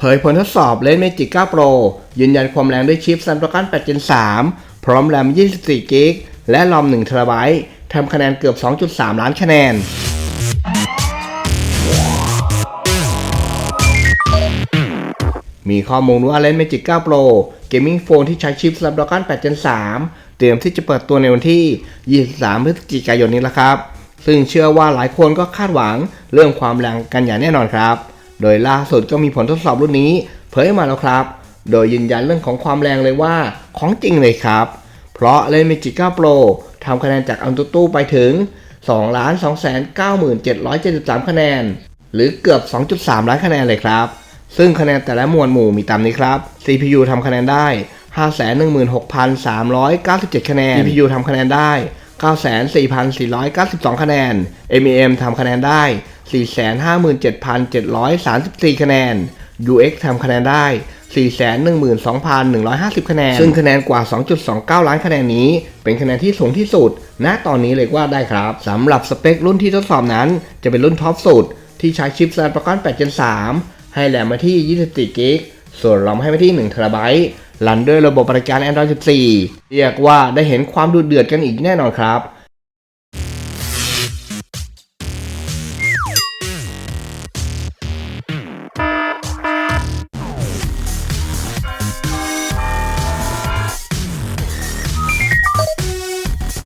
เผยผลทดสอบเลนส์ Magic 9 Pro ยืนยันความแรงด้วยชิป Snapdragon 8 Gen 3 พร้อมแรม 24 g b และรอม1 t b ทำคะแนนเกือบ 2.3 ล้านคะแนน มีข้อมูลว่า Lens Magic 9 Pro Gaming Phone ที่ใช้ชิป Snapdragon 8 Gen 3 เตรียมที่จะเปิดตัวในวันที่ 23 พฤศจิกายนนี้แล้วครับ ซึ่งเชื่อว่าหลายคนก็คาดหวังเรื่องความแรงกันอย่างแน่นอนครับ โดยล่าสุดก็มีผลทดสอบรุ่นนี้ เผยมาแล้วครับ โดยยืนยันเรื่องของความแรงเลยว่าของจริงเลยครับ เพราะ Lens Magic 9 Pro ทำคะแนนจากอันตุไปถึง 2 2 9 7 7 3 คะแนน หรือเกือบ 2.3 ล้านคะแนนเลยครับ ซึ่งคะแนนแต่ละมวลหมู่มีตามนี้ครับ CPU ทำคะแนนได้ 516,397 คะแนน GPU ทำคะแนนได้ 94,492 คะแนน MEM ทำคะแนนได้ 457,734 คะแนน UX ทำคะแนนได้ 412,150 คะแนน ซึ่งคะแนนกว่า 2.29 ล้านคะแนนนี้ เป็นคะแนนที่สูงที่สุด ณ ตอนนี้เลยว่าได้ครับ สำหรับสเปครุ่นที่ทดสอบนั้น จะเป็นรุ่นท็อปสุด ที่ใช้ชิป Snapdragon 8 Gen 3 ให้แรมมาที่ 24 g b ส่วนรอมให้มาที่1 t b รันด้วยระบบบริการ Android 14 เรียกว่าได้เห็นความดุเดือดกันอีกแน่นอนครับ